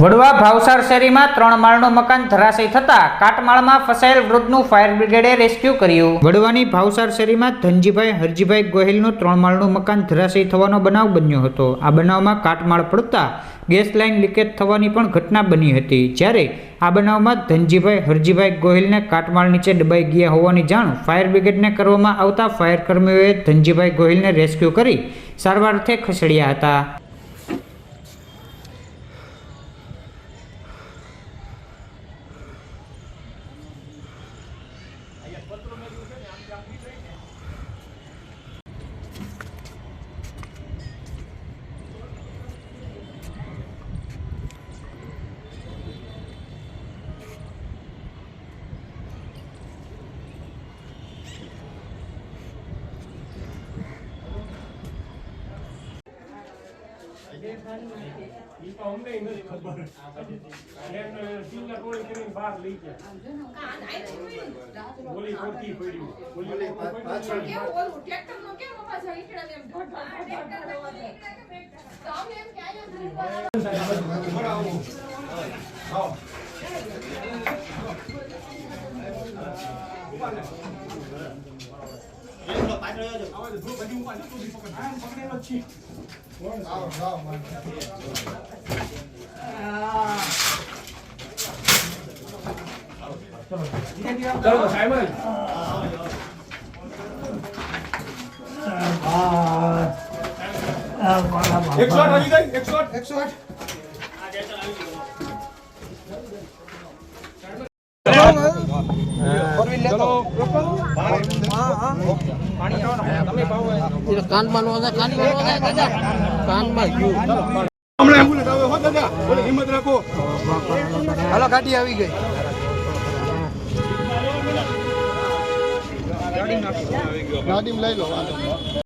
વડવા ભાવસાર શેરીમાં ત્રણ માળનું મકાન ધરાશય થતા કાટમાળમાં ફસાયેલ વૃદ્ધનું ફાયર બ્રિગેડે રેસ્ક્યુ કર્યું. વડવાની ભાવસાર શેરીમાં ધનજીભાઈ, હરજીભાઈ ગોહિલનું ત્રણ માળનું મકાન ધરાશય થવાનો બનાવ બન્યો હતો. આ બનાવમાં કાટમાળ પડતા ગેસ લાઇન લીકેજ થવાની પણ ઘટના બની હતી. જ્યારે આ બનાવમાં ધનજીભાઈ, હરજીભાઈ ગોહિલને કાટમાળ નીચે દબાઈ ગયા હોવાની જાણ ફાયર બ્રિગેડને કરવામાં આવતા ફાયર કર્મીઓએ ધનજીભાઈ ગોહિલને રેસ્ક્યુ કરી સારવાર ખસેડ્યા હતા. પત્ર મેળવ્યું છે ને આમ જે આપી થઈ ને ઈ તો અમને નથી ખબર એને સિંગલ ગોળી કરીને બહાર લઈ ગયા ગોળી ખોટી પડી પડી. કેવું ઓલું ટ્રેક્ટરનો કેમ અવાજ આવે? ઈકડા ને એમ ઢોઢ આવે. તો અમે એમ કે અહીંયા ધૂળ પર ચલો સાહેબ એકસો આઠ આવી ગઈ એકસો આઠ એકસો આઠ કાનમાં નો હતા કાનમાં નો કાનમાં રાખો હાલો ગાડી આવી ગઈ ગાડીમાં લઈ લો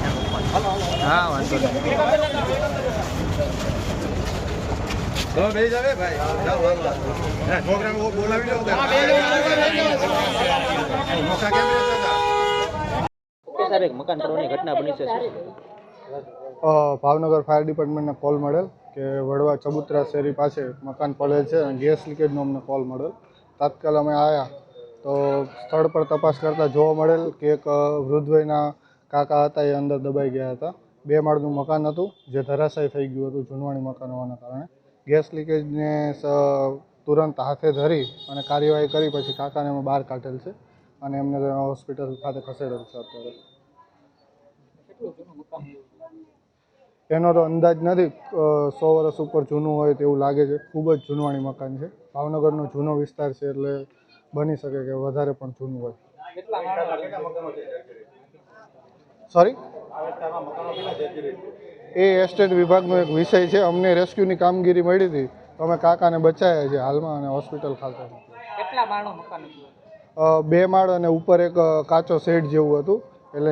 દાદા સાહેબ એક મકાન તોડવાની ઘટના બની છે ભાવનગર ફાયર ડિપાર્ટમેન્ટને કોલ મળેલ કે વડવા ચબુતરા શેરી પાસે મકાન પડેલ છે અને ગેસ લીકેજનો અમને કોલ મળેલ. તાત્કાલ અમે આવ્યા તો સ્થળ પર તપાસ કરતાં જોવા મળેલ કે એક વૃદ્ધ વયના કાકા હતા એ અંદર દબાઈ ગયા હતા. બે માળનું મકાન હતું, જે ધરાશાય થઈ ગયું હતું જૂનવાણી મકાન હોવાના કારણે. ગેસ લીકેજને તુરંત હાથે ધરી અને કાર્યવાહી કરી, પછી કાકાને અમે બહાર કાઢેલ છે અને એમને હોસ્પિટલ ખાતે ખસેડેલ છે અત્યારે. એનો તો અંદાજ નથી સો વર્ષ ઉપર જૂનું હોય તેવું લાગે છે. ખૂબ જ જૂનવાણી મકાન છે. ભાવનગરનો જૂનો વિસ્તાર છે એટલે બની શકે કે વધારે પણ જૂનું હોય. સોરી એ એસ્ટેટ વિભાગનો એક વિષય છે. અમને રેસ્ક્યુની કામગીરી મળી હતી. તો અમે કાકાને બચાવ્યા છે હાલમાં અને હોસ્પિટલ ખાતે કેટલા માળનું મકાન હતું અ, બે માળ અને ઉપર એક કાચો શેડ જેવું હતું. એટલે